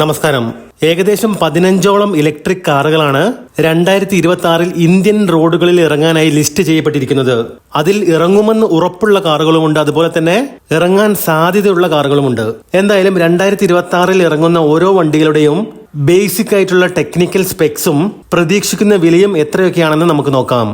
നമസ്കാരം. ഏകദേശം പതിനഞ്ചോളം ഇലക്ട്രിക് കാറുകളാണ് രണ്ടായിരത്തി ഇരുപത്തി ആറിൽ ഇന്ത്യൻ റോഡുകളിൽ ഇറങ്ങാനായി ലിസ്റ്റ് ചെയ്യപ്പെട്ടിരിക്കുന്നത്. അതിൽ ഇറങ്ങുമെന്ന് ഉറപ്പുള്ള കാറുകളുമുണ്ട്. അതുപോലെ തന്നെ ഇറങ്ങാൻ സാധ്യതയുള്ള കാറുകളുമുണ്ട്. എന്തായാലും രണ്ടായിരത്തി ഇരുപത്തി ആറിൽ ഇറങ്ങുന്ന ഓരോ വണ്ടികളുടെയും ബേസിക് ആയിട്ടുള്ള ടെക്നിക്കൽ സ്പെക്സും പ്രതീക്ഷിക്കുന്ന വിലയും എത്രയൊക്കെയാണെന്ന് നമുക്ക് നോക്കാം.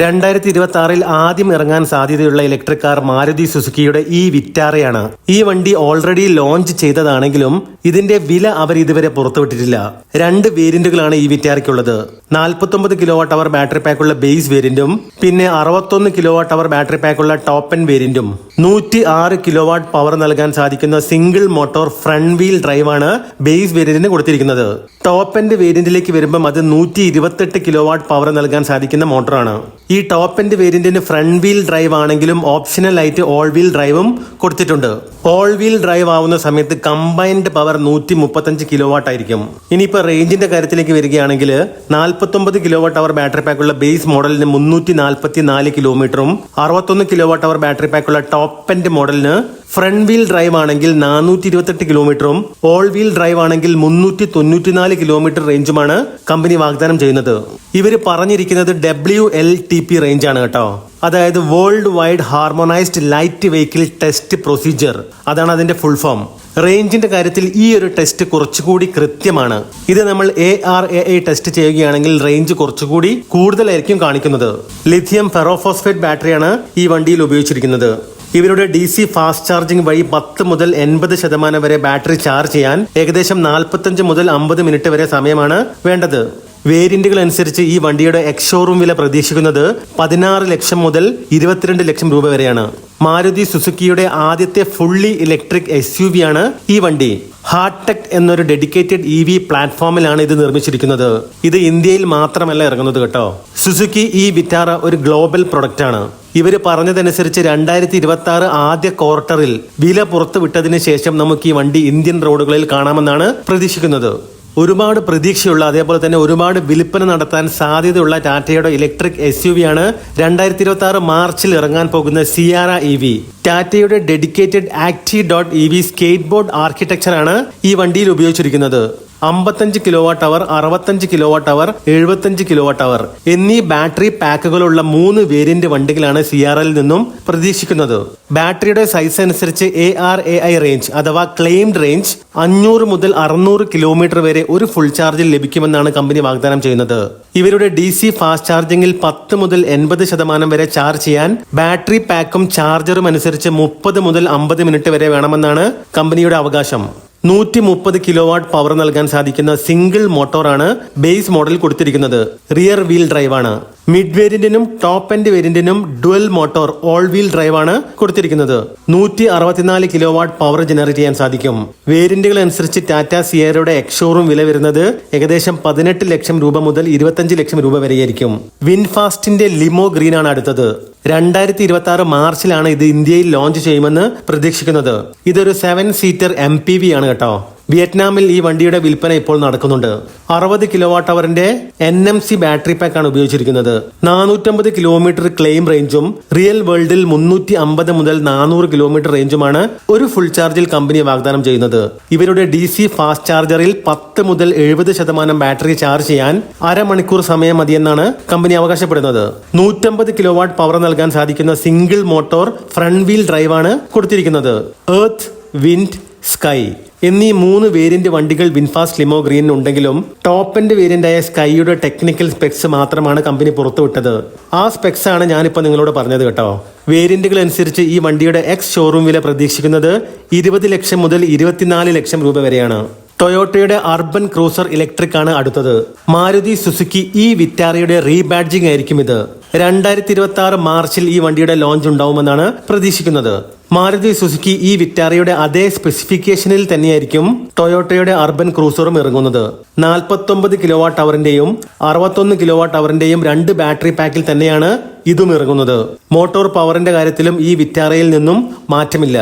രണ്ടായിരത്തി ഇരുപത്തി ആറിൽ ആദ്യം ഇറങ്ങാൻ സാധ്യതയുള്ള ഇലക്ട്രിക് കാർ മാരുതി സുസുക്കിയുടെ ഈ വിറ്റാറയാണ്. ഈ വണ്ടി ഓൾറെഡി ലോഞ്ച് ചെയ്തതാണെങ്കിലും ഇതിന്റെ വില അവർ ഇതുവരെ പുറത്തുവിട്ടിട്ടില്ല. രണ്ട് വേരിയന്റുകളാണ് ഈ വിറ്റാറയ്ക്കുള്ളത്. നാൽപ്പത്തൊമ്പത് കിലോ വാട്ട് അവർ ബാറ്ററി പാക്കുള്ള ബേസ് വേരിയന്റും പിന്നെ അറുപത്തൊന്ന് കിലോ വാട്ട് അവർ ബാറ്ററി പാക്കുള്ള ടോപ്പ് വേരിയന്റും. നൂറ്റി ആറ് കിലോ വാട്ട് പവർ നൽകാൻ സാധിക്കുന്ന സിംഗിൾ മോട്ടോർ ഫ്രണ്ട് വീൽ ഡ്രൈവാണ് ബേസ് വേരിയന്റിന് കൊടുത്തിരിക്കുന്നത്. ടോപ്പ് എൻഡ് വേരിയന്റിലേക്ക് വരുമ്പം അത് നൂറ്റി ഇരുപത്തെട്ട് കിലോ വാട്ട് പവർ നൽകാൻ സാധിക്കുന്ന മോട്ടറാണ്. ഈ ടോപ്പ് എൻഡ് വേരിയന്റിന് ഫ്രണ്ട് വീൽ ഡ്രൈവ് ആണെങ്കിലും ഓപ്ഷണൽ ആയിട്ട് ഓൾ വീൽ ഡ്രൈവും കൊടുത്തിട്ടുണ്ട്. ഓൾ വീൽ ഡ്രൈവ് ആവുന്ന സമയത്ത് കമ്പൈൻഡ് പവർ നൂറ്റി മുപ്പത്തഞ്ച് കിലോ വാട്ട് ആയിരിക്കും ഇനിയിപ്പോൾ റേഞ്ചിന്റെ കാര്യത്തിലേക്ക് വരികയാണെങ്കിൽ നാൽപ്പത്തൊമ്പത് കിലോ വാട്ട് അവർ ബാറ്ററി പാക്കുള്ള ബേസ് മോഡലിന് മുന്നൂറ്റി നാൽപ്പത്തി നാല് കിലോമീറ്ററും അറുപത്തൊന്ന് കിലോ വാട്ട് അവർ ബാറ്ററി പാക്കുള്ള ടോപ്പ് എൻഡ് മോഡലിന് ഫ്രണ്ട് വീൽ ഡ്രൈവ് ആണെങ്കിൽ നാനൂറ്റി ഇരുപത്തെട്ട് കിലോമീറ്ററും ഓൾ വീൽ ഡ്രൈവ് ആണെങ്കിൽ മുന്നൂറ്റി തൊണ്ണൂറ്റിനാല് കിലോമീറ്റർ റേഞ്ചുമാണ് കമ്പനി വാഗ്ദാനം ചെയ്യുന്നത്. ഇവർ പറഞ്ഞിരിക്കുന്നത് W L T P range ആണ് കേട്ടോ. അതായത് world wide harmonised light vehicle test procedure അതാണ് അതിന്റെ ഫുൾ ഫോം റേഞ്ചിന്റെ കാര്യത്തിൽ ഈ ഒരു ടെസ്റ്റ് കുറച്ചുകൂടി കൃത്യമാണ്. ഇത് നമ്മൾ A R A I test ചെയ്യുകയാണെങ്കിൽ റേഞ്ച് കുറച്ചുകൂടി കൂടുതലായിരിക്കും കാണിക്കുന്നത്. ലിഥിയം ഫെറോഫോസ്ഫേറ്റ് ബാറ്ററിയാണ് ഈ വണ്ടിയിൽ ഉപയോഗിച്ചിരിക്കുന്നത്. ഇവരുടെ ഡി സി ഫാസ്റ്റ് ചാർജിംഗ് വഴി പത്ത് മുതൽ എൺപത് ശതമാനം വരെ ബാറ്ററി ചാർജ് ചെയ്യാൻ ഏകദേശം നാൽപ്പത്തഞ്ച് മുതൽ അമ്പത് മിനിറ്റ് വരെ സമയമാണ് വേണ്ടത്. വേരിയന്റുകൾ അനുസരിച്ച് ഈ വണ്ടിയുടെ എക്സ് ഷോറൂം വില പ്രതീക്ഷിക്കുന്നത് പതിനാറ് ലക്ഷം മുതൽ ഇരുപത്തിരണ്ട് ലക്ഷം രൂപ വരെയാണ്. മാരുതി സുസുക്കിയുടെ ആദ്യത്തെ fully electric S U V ആണ് ഈ വണ്ടി. ഹാർട്ടെക് എന്നൊരു ഡെഡിക്കേറ്റഡ് ഇ വി പ്ലാറ്റ്ഫോമിലാണ് ഇത് നിർമ്മിച്ചിരിക്കുന്നത്. ഇത് ഇന്ത്യയിൽ മാത്രമല്ല ഇറങ്ങുന്നത് കേട്ടോ. സുസുക്കി ഈ വിറ്റാറ ഒരു ഗ്ലോബൽ പ്രൊഡക്റ്റ് ആണ്. ഇവർ പറഞ്ഞതനുസരിച്ച് രണ്ടായിരത്തി ഇരുപത്തി ആറ് ആദ്യ ക്വാർട്ടറിൽ വില പുറത്തുവിട്ടതിന് ശേഷം നമുക്ക് ഈ വണ്ടി ഇന്ത്യൻ റോഡുകളിൽ കാണാമെന്നാണ് പ്രതീക്ഷിക്കുന്നത്. ഒരുപാട് പ്രതീക്ഷയുള്ള അതേപോലെ തന്നെ ഒരുപാട് വിൽപ്പന നടത്താൻ സാധ്യതയുള്ള ടാറ്റയുടെ ഇലക്ട്രിക് എസ് യു വി ആണ് രണ്ടായിരത്തി ഇരുപത്തി ആറ് മാർച്ചിൽ ഇറങ്ങാൻ പോകുന്ന സിയാറ ഇ വി. ടാറ്റയുടെ dedicated acti dot E V skateboard ആർക്കിടെക്ചറാണ് ഈ വണ്ടിയിൽ ഉപയോഗിച്ചിരിക്കുന്നത്. അമ്പത്തഞ്ച് കിലോ വാട്ട് അവർ അറുപത്തഞ്ച് കിലോ വാട്ട് അവർ എഴുപത്തഞ്ച് കിലോ വാട്ട് അവർ എന്നീ ബാറ്ററി പാക്കുകളുള്ള മൂന്ന് വേരിയന്റ് വണ്ടികളാണ് സി ആർ എൽ നിന്നും പ്രതീക്ഷിക്കുന്നത്. ബാറ്ററിയുടെ സൈസ് അനുസരിച്ച് A R A I range അഥവാ ക്ലെയിംഡ് റേഞ്ച് അഞ്ഞൂറ് മുതൽ അറുന്നൂറ് കിലോമീറ്റർ വരെ ഒരു ഫുൾ ചാർജിൽ ലഭിക്കുമെന്നാണ് കമ്പനി വാഗ്ദാനം ചെയ്യുന്നത്. ഇവരുടെ ഡി സി ഫാസ്റ്റ് ചാർജിംഗിൽ പത്ത് മുതൽ എൺപത് ശതമാനം വരെ ചാർജ് ചെയ്യാൻ ബാറ്ററി പാക്കും ചാർജറും അനുസരിച്ച് മുപ്പത് മുതൽ അമ്പത് മിനിറ്റ് വരെ വേണമെന്നാണ് കമ്പനിയുടെ അവകാശം. നൂറ്റി മുപ്പത് കിലോ വാട്ട് പവർ നൽകാൻ സാധിക്കുന്ന സിംഗിൾ മോട്ടോറാണ് ബേസ് മോഡൽ കൊടുത്തിരിക്കുന്നത്. റിയർ വീൽ ഡ്രൈവാണ് മിഡ് വേരിയന്റിനും ടോപ്പ് എൻഡ് വേരിയന്റിനും ഡുവൽ മോട്ടോർ ഓൾ വീൽ ഡ്രൈവാണ് കൊടുത്തിരിക്കുന്നത്. നൂറ്റി അറുപത്തിനാല് കിലോ വാട്ട് പവർ ജനറേറ്റ് ചെയ്യാൻ സാധിക്കും. വേരിയന്റുകൾ അനുസരിച്ച് ടാറ്റ സിയറയുടെ എക്സോറും വില വരുന്നത് ഏകദേശം പതിനെട്ട് ലക്ഷം രൂപ മുതൽ ഇരുപത്തഞ്ച് ലക്ഷം രൂപ വരെയായിരിക്കും. വിൻഫാസ്റ്റിന്റെ ലിമോ ഗ്രീൻ ആണ് അടുത്തത്. രണ്ടായിരത്തി ഇരുപത്തി ആറ് മാർച്ചിലാണ് ഇത് ഇന്ത്യയിൽ ലോഞ്ച് ചെയ്യുമെന്ന് പ്രതീക്ഷിക്കുന്നത്. ഇതൊരു സെവൻ സീറ്റർ എം ആണ് കേട്ടോ. വിയറ്റ്നാമിൽ ഈ വണ്ടിയുടെ വിൽപ്പന ഇപ്പോൾ നടക്കുന്നുണ്ട്. അറുപത് kilo watt അവറിന്റെ N M C battery pack ആണ് ഉപയോഗിച്ചിരിക്കുന്നത്. നാനൂറ്റമ്പത് കിലോമീറ്റർ ക്ലെയിം റേഞ്ചും റിയൽ വേൾഡിൽ മുന്നൂറ്റി അമ്പത് മുതൽ നാനൂറ് കിലോമീറ്റർ റേഞ്ചുമാണ് ഒരു ഫുൾ ചാർജിൽ കമ്പനി വാഗ്ദാനം ചെയ്യുന്നത്. ഇവരുടെ ഡി സി ഫാസ്റ്റ് ചാർജറിൽ പത്ത് മുതൽ എഴുപത് ശതമാനം ബാറ്ററി ചാർജ് ചെയ്യാൻ അരമണിക്കൂർ സമയം മതിയെന്നാണ് കമ്പനി അവകാശപ്പെടുന്നത്. നൂറ്റമ്പത് കിലോ വാട്ട് പവർ നൽകാൻ സാധിക്കുന്ന സിംഗിൾ മോട്ടോർ ഫ്രണ്ട് വീൽ ഡ്രൈവാണ് കൊടുത്തിരിക്കുന്നത്. എർത്ത് വിൻഡ് സ്കൈ എന്നീ മൂന്ന് വേരിയന്റ് വണ്ടികൾ വിൻഫാസ്റ്റ് ലിമോ ഗ്രീൻ ഉണ്ടെങ്കിലും ടോപ്പ് എൻഡ് വേരിയന്റായ സ്കൈയുടെ ടെക്നിക്കൽ സ്പെക്സ് മാത്രമാണ് കമ്പനി പുറത്തുവിട്ടത്. ആ സ്പെക്സ് ആണ് ഞാനിപ്പോൾ നിങ്ങളോട് പറഞ്ഞത് കേട്ടോ. വേരിയന്റുകൾ അനുസരിച്ച് ഈ വണ്ടിയുടെ എക്സ് ഷോറൂം വില പ്രതീക്ഷിക്കുന്നത് ഇരുപത് ലക്ഷം മുതൽ ഇരുപത്തിനാല് ലക്ഷം രൂപ വരെയാണ്. ടൊയോട്ടയുടെ അർബൻ ക്രൂസർ ഇലക്ട്രിക് ആണ് അടുത്തത്. മാരുതി സുസുക്കി ഈ വിറ്റാറയുടെ റീബാഡ്ജിംഗ് ആയിരിക്കും ഇത്. രണ്ടായിരത്തി ഇരുപത്തി ആറ് മാർച്ചിൽ ഈ വണ്ടിയുടെ ലോഞ്ച് ഉണ്ടാവുമെന്നാണ് പ്രതീക്ഷിക്കുന്നത്. മാരുതി സുസുക്കി ഈ വിറ്റാറയുടെ അതേ സ്പെസിഫിക്കേഷനിൽ തന്നെയായിരിക്കും ടൊയോട്ടയുടെ അർബൻ ക്രൂസറും ഇറങ്ങുന്നത്. നാൽപ്പത്തൊമ്പത് കിലോ വാട്ട് അവറിന്റെയും അറുപത്തൊന്ന് കിലോ വാട്ട് അവറിന്റെയും രണ്ട് ബാറ്ററി പാക്കിൽ തന്നെയാണ് ഇതും ഇറങ്ങുന്നത്. മോട്ടോർ പവറിന്റെ കാര്യത്തിലും ഈ വിറ്റാറയിൽ നിന്നും മാറ്റമില്ല.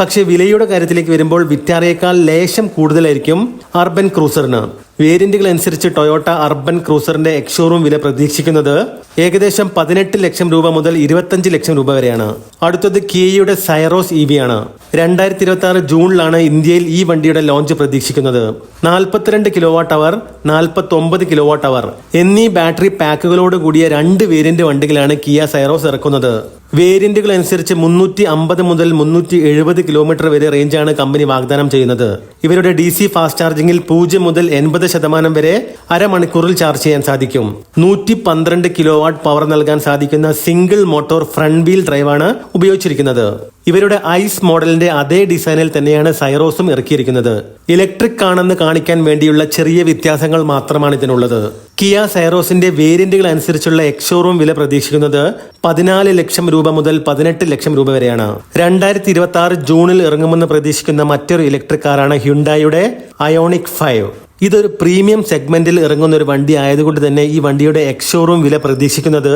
പക്ഷേ വിലയുടെ കാര്യത്തിലേക്ക് വരുമ്പോൾ വിറ്റാറയേക്കാൾ ലേശം കൂടുതലായിരിക്കും അർബൻ ക്രൂസറിന്. വേരിയന്റുകൾ അനുസരിച്ച് ടൊയോട്ട അർബൻ ക്രൂസറിന്റെ എക്സ്ഷോറൂം വില പ്രതീക്ഷിക്കുന്നത് ഏകദേശം പതിനെട്ട് ലക്ഷം രൂപ മുതൽ ഇരുപത്തഞ്ച് ലക്ഷം രൂപ വരെയാണ്. അടുത്തത് കിയയുടെ സൈറോസ് ഇ വി ആണ്. രണ്ടായിരത്തി ഇരുപത്തി ആറ് ജൂണിലാണ് ഇന്ത്യയിൽ ഈ വണ്ടിയുടെ ലോഞ്ച് പ്രതീക്ഷിക്കുന്നത്. നാൽപ്പത്തിരണ്ട് കിലോ വാട്ട് അവർ നാൽപ്പത്തി ഒമ്പത് കിലോ വാട്ട് അവർ എന്നീ ബാറ്ററി പാക്കുകളോട് കൂടിയ രണ്ട് വേരിയന്റ് വണ്ടികളാണ് കിയ സൈറോസ് ഇറക്കുന്നത്. വേരിയന്റുകൾ അനുസരിച്ച് മുന്നൂറ്റി അമ്പത് മുതൽ മുന്നൂറ്റി എഴുപത് കിലോമീറ്റർ വരെ റേഞ്ചാണ് കമ്പനി വാഗ്ദാനം ചെയ്യുന്നത്. ഇവരുടെ ഡി സി ഫാസ്റ്റ് ചാർജിംഗിൽ പൂജ്യം മുതൽ എൺപത് ശതമാനം വരെ അരമണിക്കൂറിൽ ചാർജ് ചെയ്യാൻ സാധിക്കും. നൂറ്റി പന്ത്രണ്ട് കിലോ വാട്ട് പവർ നൽകാൻ സാധിക്കുന്ന സിംഗിൾ മോട്ടോർ ഫ്രണ്ട് വീൽ ഡ്രൈവാണ് ഉപയോഗിച്ചിരിക്കുന്നത്. ഇവരുടെ ഐസ് മോഡലിന്റെ അതേ ഡിസൈനിൽ തന്നെയാണ് സൈറോസും ഇറക്കിയിരിക്കുന്നത്. ഇലക്ട്രിക് ആണെന്ന് കാണിക്കാൻ വേണ്ടിയുള്ള ചെറിയ വ്യത്യാസങ്ങൾ മാത്രമാണ് ഇതിനുള്ളത്. കിയ സൈറോസിന്റെ വേരിയന്റുകൾ അനുസരിച്ചുള്ള എക്സോറൂം വില പ്രതീക്ഷിക്കുന്നത് പതിനാല് ലക്ഷം രൂപ മുതൽ പതിനെട്ട് ലക്ഷം രൂപ വരെയാണ്. രണ്ടായിരത്തി ഇരുപത്തി ആറ് ജൂണിൽ ഇറങ്ങുമെന്ന് പ്രതീക്ഷിക്കുന്ന മറ്റൊരു ഇലക്ട്രിക് കാറാണ് ഹ്യുണ്ടായുടെ അയോണിക് ഫൈവ്. ഇതൊരു പ്രീമിയം സെഗ്മെന്റിൽ ഇറങ്ങുന്ന ഒരു വണ്ടി ആയതുകൊണ്ട് തന്നെ ഈ വണ്ടിയുടെ എക്സ്ഷോറൂം വില പ്രതീക്ഷിക്കുന്നത്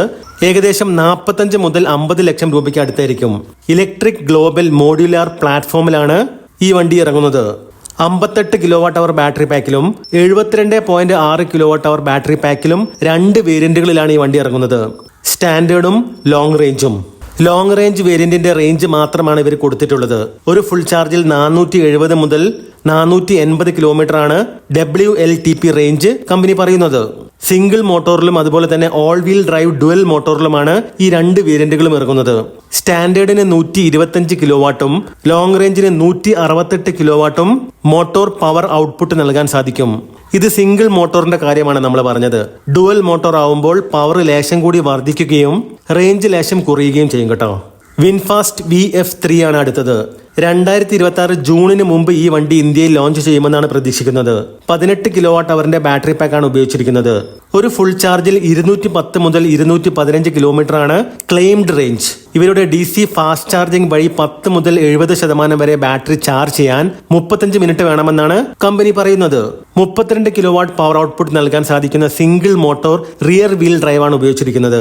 ഏകദേശം നാൽപ്പത്തഞ്ച് മുതൽ അമ്പത് ലക്ഷം രൂപയ്ക്ക് അടുത്തായിരിക്കും. ഇലക്ട്രിക് ഗ്ലോബൽ മോഡ്യുലാർ പ്ലാറ്റ്ഫോമിലാണ് ഈ വണ്ടി ഇറങ്ങുന്നത്. അമ്പത്തെട്ട് കിലോ വാട്ട് അവർ ബാറ്ററി പാക്കിലും എഴുപത്തിരണ്ട് പോയിന്റ് ആറ് കിലോ വാട്ട് അവർ ബാറ്ററി പാക്കിലും രണ്ട് വേരിയന്റുകളിലാണ് ഈ വണ്ടി ഇറങ്ങുന്നത്. സ്റ്റാൻഡേർഡും ലോങ് റേഞ്ചും ലോങ് റേഞ്ച് വേരിയന്റിന്റെ റേഞ്ച് മാത്രമാണ് ഇവർ കൊടുത്തിട്ടുള്ളത്. ഒരു ഫുൾ ചാർജിൽ നാനൂറ്റി എഴുപത് മുതൽ നാനൂറ്റി എൺപത് കിലോമീറ്റർ ആണ് W L T P range company പറയുന്നത്. സിംഗിൾ മോട്ടോറിലും അതുപോലെ തന്നെ ഓൾ വീൽ ഡ്രൈവ് ഡുവൽ മോട്ടോറിലുമാണ് ഈ രണ്ട് വേരിയന്റുകളും ഇറങ്ങുന്നത്. സ്റ്റാൻഡേർഡിന് നൂറ്റി ഇരുപത്തഞ്ച് കിലോ വാട്ടും ലോങ് റേഞ്ചിന് നൂറ്റി അറുപത്തെട്ട് കിലോ വാട്ടും മോട്ടോർ പവർ ഔട്ട്പുട്ട് നൽകാൻ സാധിക്കും. ഇത് സിംഗിൾ മോട്ടോറിന്റെ കാര്യമാണ് നമ്മൾ പറഞ്ഞത്. ഡുവൽ മോട്ടോർ ആവുമ്പോൾ പവർ ലേശം കൂടി വർദ്ധിക്കുകയും റേഞ്ച് ലേശം കുറയുകയും ചെയ്യും കേട്ടോ. വിൻഫാസ്റ്റ് വി എഫ് ത്രീ ആണ് അടുത്തത്. രണ്ടായിരത്തി ഇരുപത്തി ആറ് ജൂണിന് മുമ്പ് ഈ വണ്ടി ഇന്ത്യയിൽ ലോഞ്ച് ചെയ്യുമെന്നാണ് പ്രതീക്ഷിക്കുന്നത്. പതിനെട്ട് കിലോ വാട്ട് അവറിന്റെ ബാറ്ററി പാക്കാണ് ഉപയോഗിച്ചിരിക്കുന്നത്. ഒരു ഫുൾ ചാർജിൽ ഇരുന്നൂറ്റി പത്ത് മുതൽ ഇരുന്നൂറ്റി പതിനഞ്ച് കിലോമീറ്റർ ആണ് ക്ലെയിംഡ് റേഞ്ച് ഇവരുടെ ഡി സി ഫാസ്റ്റ് ചാർജിംഗ് വഴി പത്ത് മുതൽ എഴുപത് ശതമാനം വരെ ബാറ്ററി ചാർജ് ചെയ്യാൻ മുപ്പത്തഞ്ച് മിനിറ്റ് വേണമെന്നാണ് കമ്പനി പറയുന്നത്. മുപ്പത്തിരണ്ട് കിലോ വാട്ട് പവർ ഔട്ട്പുട്ട് നൽകാൻ സാധിക്കുന്ന സിംഗിൾ മോട്ടോർ റിയർ വീൽ ഡ്രൈവാണ് ഉപയോഗിച്ചിരിക്കുന്നത്.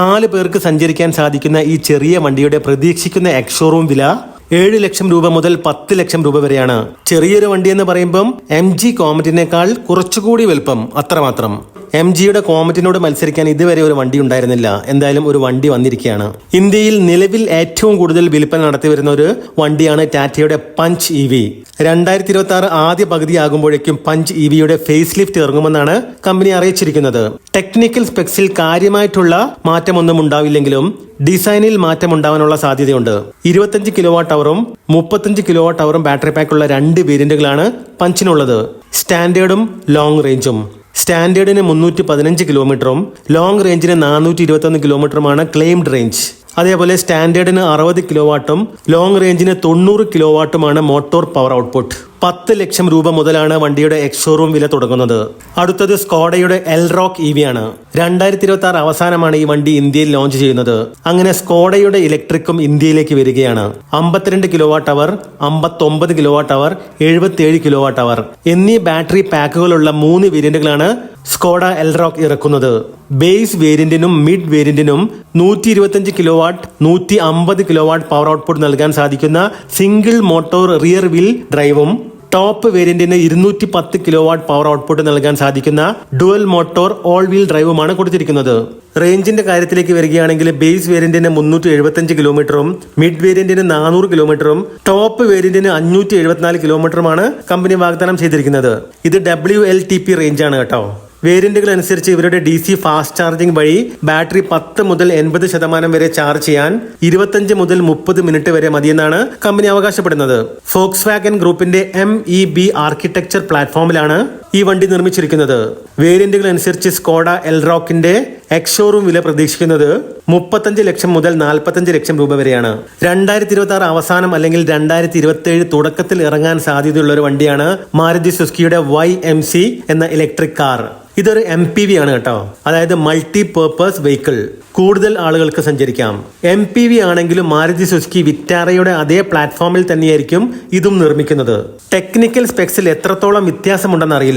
നാല് പേർക്ക് സഞ്ചരിക്കാൻ സാധിക്കുന്ന ഈ ചെറിയ വണ്ടിയുടെ പ്രതീക്ഷിക്കുന്ന എക്സോറൂം വില ഏഴ് ലക്ഷം രൂപ മുതൽ പത്ത് ലക്ഷം രൂപ വരെയാണ് ചെറിയൊരു വണ്ടി എന്ന് പറയുമ്പം എം ജി കോമറ്റിനേക്കാൾ കുറച്ചുകൂടി വലുപ്പം അത്രമാത്രം. എം ജിയുടെ കോമറ്റിനോട് മത്സരിക്കാൻ ഇതുവരെ ഒരു വണ്ടി ഉണ്ടായിരുന്നില്ല. എന്തായാലും ഒരു വണ്ടി വന്നിരിക്കുകയാണ്. ഇന്ത്യയിൽ നിലവിൽ ഏറ്റവും കൂടുതൽ വിൽപ്പന നടത്തി വരുന്ന ഒരു വണ്ടിയാണ് ടാറ്റയുടെ പഞ്ച് ഇ വി. രണ്ടായിരത്തി ഇരുപത്തി ആറ് ആദ്യ പകുതിയാകുമ്പോഴേക്കും പഞ്ച് ഇ വിയുടെ ഫേസ് ലിഫ്റ്റ് ഇറങ്ങുമെന്നാണ് കമ്പനി അറിയിച്ചിരിക്കുന്നത്. ടെക്നിക്കൽ സ്പെക്സിൽ കാര്യമായിട്ടുള്ള മാറ്റമൊന്നും ഉണ്ടാവില്ലെങ്കിലും ഡിസൈനിൽ മാറ്റം ഉണ്ടാവാനുള്ള സാധ്യതയുണ്ട്. ഇരുപത്തഞ്ച് കിലോ അവറും മുപ്പത്തഞ്ച് കിലോ വാട്ട് അവറും ബാറ്ററി പാക്കുള്ള രണ്ട് വേരിയന്റുകളാണ് പഞ്ചിനുള്ളത്. സ്റ്റാൻഡേർഡും ലോങ് റേഞ്ചും. സ്റ്റാൻഡേർഡിന് മുന്നൂറ്റി പതിനഞ്ച് കിലോമീറ്ററും ലോങ് റേഞ്ചിന് നാനൂറ്റി ഇരുപത്തൊന്ന് കിലോമീറ്ററുമാണ് ക്ലെയിംഡ് റേഞ്ച്. അതേപോലെ സ്റ്റാൻഡേർഡിന് അറുപത് കിലോ വാട്ടും ലോങ് റേഞ്ചിന് തൊണ്ണൂറ് കിലോ വാട്ടുമാണ് മോട്ടോർ പവർ ഔട്ട്പുട്ട്. പത്ത് ലക്ഷം രൂപ മുതലാണ് വണ്ടിയുടെ എക്സ്ഷോറൂം വില തുടങ്ങുന്നത്. അടുത്തത് സ്കോഡയുടെ എൽറോക്ക് ഇ വി ആണ്. രണ്ടായിരത്തി ഇരുപത്തി ആറ് അവസാനമാണ് ഈ വണ്ടി ഇന്ത്യയിൽ ലോഞ്ച് ചെയ്യുന്നത്. അങ്ങനെ സ്കോഡയുടെ ഇലക്ട്രിക്കും ഇന്ത്യയിലേക്ക് വരികയാണ്. അമ്പത്തിരണ്ട് കിലോ വാട്ട് അവർ അമ്പത്തൊമ്പത് കിലോ വാട്ട് അവർ എഴുപത്തിയേഴ് കിലോ വാട്ട് അവർ എന്നീ ബാറ്ററി പാക്കുകളുള്ള മൂന്ന് വേരിയന്റുകളാണ് സ്കോഡ എൽറോക്ക് ഇറക്കുന്നത്. ബേസ് വേരിയന്റിനും മിഡ് വേരിയന്റിനും നൂറ്റി ഇരുപത്തഞ്ച് കിലോ വാട്ട് നൂറ്റി അമ്പത് കിലോ വാട്ട് പവർ ഔട്ട്പുട്ട് നൽകാൻ സാധിക്കുന്ന സിംഗിൾ മോട്ടോർ റിയർ വീൽ ഡ്രൈവും ടോപ്പ് വേരിയന്റിന് ഇരുന്നൂറ്റി പത്ത് കിലോ വാട്ട് പവർ ഔട്ട്പുട്ട് നൽകാൻ സാധിക്കുന്ന ഡുവൽ മോട്ടോർ ഓൾ വീൽ ഡ്രൈവുമാണ് കൊടുത്തിരിക്കുന്നത്. റേഞ്ചിന്റെ കാര്യത്തിലേക്ക് വരികയാണെങ്കിൽ ബേസ് വേരിയന്റിന് മുന്നൂറ്റി എഴുപത്തഞ്ച് കിലോമീറ്ററും മിഡ് വേരിയന്റിന് നാനൂറ് കിലോമീറ്ററും ടോപ്പ് വേരിയന്റിന് അഞ്ഞൂറ്റി എഴുപത്തിനാല് കിലോമീറ്ററുമാണ് കമ്പനി വാഗ്ദാനം ചെയ്തിരിക്കുന്നത്. ഇത് ഡബ്ല്യു എൽ ടി പി റേഞ്ചാണ് കേട്ടോ. വേരിയന്റുകൾ അനുസരിച്ച് ഇവരുടെ ഡി സി ഫാസ്റ്റ് ചാർജിംഗ് വഴി ബാറ്ററി പത്ത് മുതൽ എൺപത് ശതമാനം വരെ ചാർജ് ചെയ്യാൻ ഇരുപത്തഞ്ച് മുതൽ മുപ്പത് മിനിറ്റ് വരെ മതിയെന്നാണ് കമ്പനി അവകാശപ്പെടുന്നത്. ഫോക്സ് വാഗൻ ഗ്രൂപ്പിന്റെ എം ഇ ബി ആർക്കിടെക്ചർ പ്ലാറ്റ്ഫോമിലാണ് ഈ വണ്ടി നിർമ്മിച്ചിരിക്കുന്നത് വേരിയന്റുകൾ അനുസരിച്ച് സ്കോഡ എൽറോക്കിന്റെ എക്സ്ഷോറൂം വില പ്രതീക്ഷിക്കുന്നത് മുപ്പത്തഞ്ച് ലക്ഷം മുതൽ നാൽപ്പത്തഞ്ച് ലക്ഷം രൂപ വരെയാണ്. രണ്ടായിരത്തി ഇരുപത്തി ആറ് അവസാനം അല്ലെങ്കിൽ രണ്ടായിരത്തി ഇരുപത്തി ഏഴ് തുടക്കത്തിൽ ഇറങ്ങാൻ സാധ്യതയുള്ള ഒരു വണ്ടിയാണ് മാരുതി സുസ്കിയുടെ വൈ എം സി എന്ന ഇലക്ട്രിക് കാർ ഇതൊരു എം പി വി ആണ് കേട്ടോ. അതായത് മൾട്ടി പേർപ്പസ് വെഹിക്കിൾ കൂടുതൽ ആളുകൾക്ക് സഞ്ചരിക്കാം. എം പി വി ആണെങ്കിലും മാരുതി സുസുക്കി വിറ്റാറയുടെ അതേ പ്ലാറ്റ്ഫോമിൽ തന്നെയായിരിക്കും ഇതും നിർമ്മിക്കുന്നത്. ടെക്നിക്കൽ സ്പെക്സിൽ എത്രത്തോളം വ്യത്യാസമുണ്ടെന്ന് അറിയില്ല.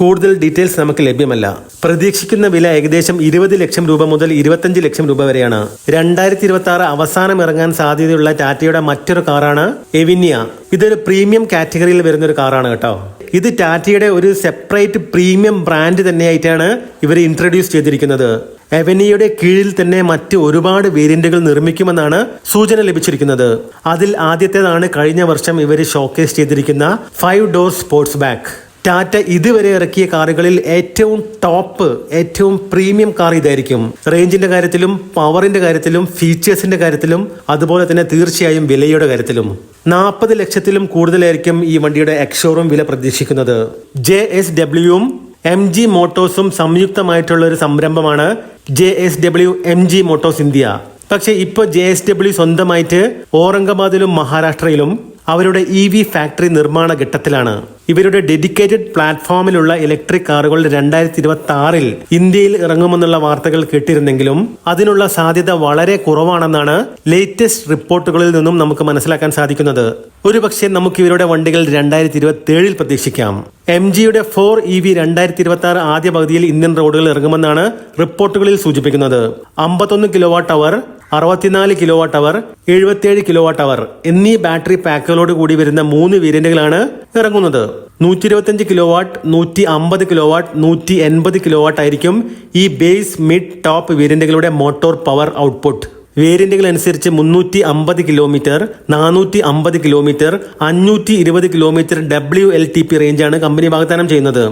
കൂടുതൽ ഡീറ്റെയിൽസ് നമുക്ക് ലഭ്യമല്ല. പ്രതീക്ഷിക്കുന്ന വില ഏകദേശം ഇരുപത് ലക്ഷം രൂപ മുതൽ ഇരുപത്തഞ്ച് ലക്ഷം രൂപ വരെയാണ്. രണ്ടായിരത്തി ഇരുപത്തി ആറ് അവസാനം ഇറങ്ങാൻ സാധ്യതയുള്ള ടാറ്റയുടെ മറ്റൊരു കാറാണ് എവിനിയ. ഇതൊരു പ്രീമിയം കാറ്റഗറിയിൽ വരുന്ന ഒരു കാറാണ് കേട്ടോ. ഇത് ടാറ്റയുടെ ഒരു സെപ്പറേറ്റ് പ്രീമിയം ബ്രാൻഡ് തന്നെയായിട്ടാണ് ഇവർ ഇൻട്രൊഡ്യൂസ് ചെയ്തിരിക്കുന്നത്. എവനിയുടെ കീഴിൽ തന്നെ മറ്റ് ഒരുപാട് വേരിയന്റുകൾ നിർമ്മിക്കുമെന്നാണ് സൂചന ലഭിച്ചിരിക്കുന്നത്. അതിൽ ആദ്യത്തേതാണ് കഴിഞ്ഞ വർഷം ഇവർ ഷോക്കേസ് ചെയ്തിരിക്കുന്ന five door sports back Tata ഇതുവരെ ഇറക്കിയ കാറുകളിൽ ഏറ്റവും ടോപ്പ് ഏറ്റവും പ്രീമിയം കാർ ഇതായിരിക്കും. റേഞ്ചിന്റെ കാര്യത്തിലും പവറിന്റെ കാര്യത്തിലും ഫീച്ചേഴ്സിന്റെ കാര്യത്തിലും അതുപോലെ തന്നെ തീർച്ചയായും വിലയുടെ കാര്യത്തിലും. നാൽപ്പത് ലക്ഷത്തിലും കൂടുതലായിരിക്കും ഈ വണ്ടിയുടെ എക്സോറും വില പ്രതീക്ഷിക്കുന്നത്. ജെ എസ് ഡബ്ല്യുവും എം ജി മോട്ടോഴ്സും സംയുക്തമായിട്ടുള്ള ഒരു സംരംഭമാണ് J S W M G Motors India. പക്ഷേ ഇപ്പോൾ ജെ എസ് ഡബ്ല്യു സ്വന്തമായിട്ട് ഔറംഗാബാദിലും മഹാരാഷ്ട്രയിലും അവരുടെ ഇ വി ഫാക്ടറി നിർമ്മാണ ഘട്ടത്തിലാണ്. ഇവരുടെ ഡെഡിക്കേറ്റഡ് പ്ലാറ്റ്ഫോമിലുള്ള ഇലക്ട്രിക് കാറുകൾ രണ്ടായിരത്തി ഇരുപത്തി ആറിൽ ഇന്ത്യയിൽ ഇറങ്ങുമെന്നുള്ള വാർത്തകൾ കേട്ടിരുന്നെങ്കിലും അതിനുള്ള സാധ്യത വളരെ കുറവാണെന്നാണ് ലേറ്റസ്റ്റ് റിപ്പോർട്ടുകളിൽ നിന്നും നമുക്ക് മനസ്സിലാക്കാൻ സാധിക്കുന്നത്. ഒരുപക്ഷെ നമുക്ക് ഇവരുടെ വണ്ടികൾ രണ്ടായിരത്തി ഇരുപത്തി ഏഴിൽ പ്രതീക്ഷിക്കാം. എം ജിയുടെ ഫോർ ഇ വി രണ്ടായിരത്തി ഇരുപത്തി ആറ് ആദ്യ പകുതിയിൽ ഇന്ത്യൻ റോഡുകളിൽ ഇറങ്ങുമെന്നാണ് റിപ്പോർട്ടുകളിൽ സൂചിപ്പിക്കുന്നത്. അമ്പത്തൊന്ന് കിലോവാട്ട് അവർ അറുപത്തിനാല് കിലോ വാട്ട് അവർ എഴുപത്തിയേഴ് കിലോ വാട്ട് അവർ എന്നീ ബാറ്ററി പാക്കുകളോട് കൂടി വരുന്ന മൂന്ന് വേരിയന്റുകളാണ് ഇറങ്ങുന്നത്. നൂറ്റി ഇരുപത്തിയഞ്ച് കിലോ വാട്ട് നൂറ്റി അമ്പത് കിലോ വാട്ട് നൂറ്റി എൺപത് കിലോ വാട്ട് ആയിരിക്കും ഈ ബേസ് മിഡ് ടോപ്പ് വേരിയന്റുകളുടെ മോട്ടോർ പവർ ഔട്ട്പുട്ട് വേരിയന്റുകൾ അനുസരിച്ച് മുന്നൂറ്റി അമ്പത് കിലോമീറ്റർ നാനൂറ്റി അമ്പത് കിലോമീറ്റർ അഞ്ഞൂറ്റി ഇരുപത് kilometre W L T P റേഞ്ചാണ് കമ്പനി വാഗ്ദാനം ചെയ്യുന്നത്.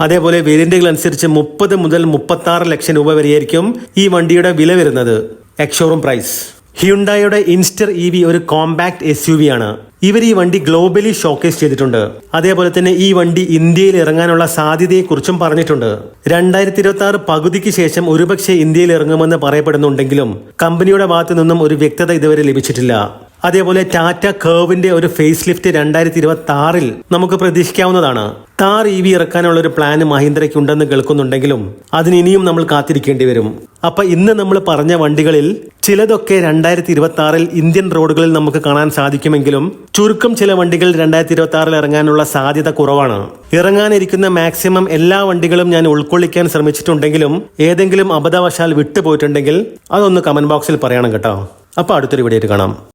അതേപോലെ വേരിയന്റുകൾ അനുസരിച്ച് മുപ്പത് മുതൽ മുപ്പത്തി ലക്ഷം രൂപ വരെയായിരിക്കും ഈ വണ്ടിയുടെ വില വരുന്നത്. എക്സോറൂം പ്രൈസ് ഹ്യുണ്ടായുടെ ഇൻസ്റ്റർ ഇ വി ഒരു കോമ്പാക്ട് എസ് യു വി ആണ്. ഇവർ ഈ വണ്ടി ഗ്ലോബലി ഷോക്കേസ് ചെയ്തിട്ടുണ്ട്. അതേപോലെ തന്നെ ഈ വണ്ടി ഇന്ത്യയിൽ ഇറങ്ങാനുള്ള സാധ്യതയെക്കുറിച്ചും പറഞ്ഞിട്ടുണ്ട്. രണ്ടായിരത്തി ഇരുപത്തി ആറ് പകുതിക്ക് ശേഷം ഒരുപക്ഷെ ഇന്ത്യയിൽ ഇറങ്ങുമെന്ന് പറയപ്പെടുന്നുണ്ടെങ്കിലും കമ്പനിയുടെ ഭാഗത്തു നിന്നും ഒരു വ്യക്തത ഇതുവരെ ലഭിച്ചിട്ടില്ല. അതേപോലെ ടാറ്റ കേവിന്റെ ഒരു ഫേസ് ലിഫ്റ്റ് രണ്ടായിരത്തി ഇരുപത്തി ആറിൽ നമുക്ക് പ്രതീക്ഷിക്കാവുന്നതാണ്. താർ ഇ വി ഇറക്കാനുള്ള ഒരു പ്ലാൻ മഹീന്ദ്രയ്ക്ക് ഉണ്ടെന്ന് കേൾക്കുന്നുണ്ടെങ്കിലും അതിന് ഇനിയും നമ്മൾ കാത്തിരിക്കേണ്ടി വരും. അപ്പൊ ഇന്ന് നമ്മൾ പറഞ്ഞ വണ്ടികളിൽ ചിലതൊക്കെ രണ്ടായിരത്തി ഇരുപത്തി ആറിൽ ഇന്ത്യൻ റോഡുകളിൽ നമുക്ക് കാണാൻ സാധിക്കുമെങ്കിലും ചുരുക്കം ചില വണ്ടികൾ രണ്ടായിരത്തി ഇരുപത്തി ആറിൽ ഇറങ്ങാനുള്ള സാധ്യത കുറവാണ്. ഇറങ്ങാനിരിക്കുന്ന മാക്സിമം എല്ലാ വണ്ടികളും ഞാൻ ഉൾക്കൊള്ളിക്കാൻ ശ്രമിച്ചിട്ടുണ്ടെങ്കിലും ഏതെങ്കിലും അബദ്ധവശാൽ വിട്ടുപോയിട്ടുണ്ടെങ്കിൽ അതൊന്ന് കമന്റ് ബോക്സിൽ പറയണം കേട്ടോ. അപ്പൊ അടുത്തൊരു വീഡിയോ കാണാം.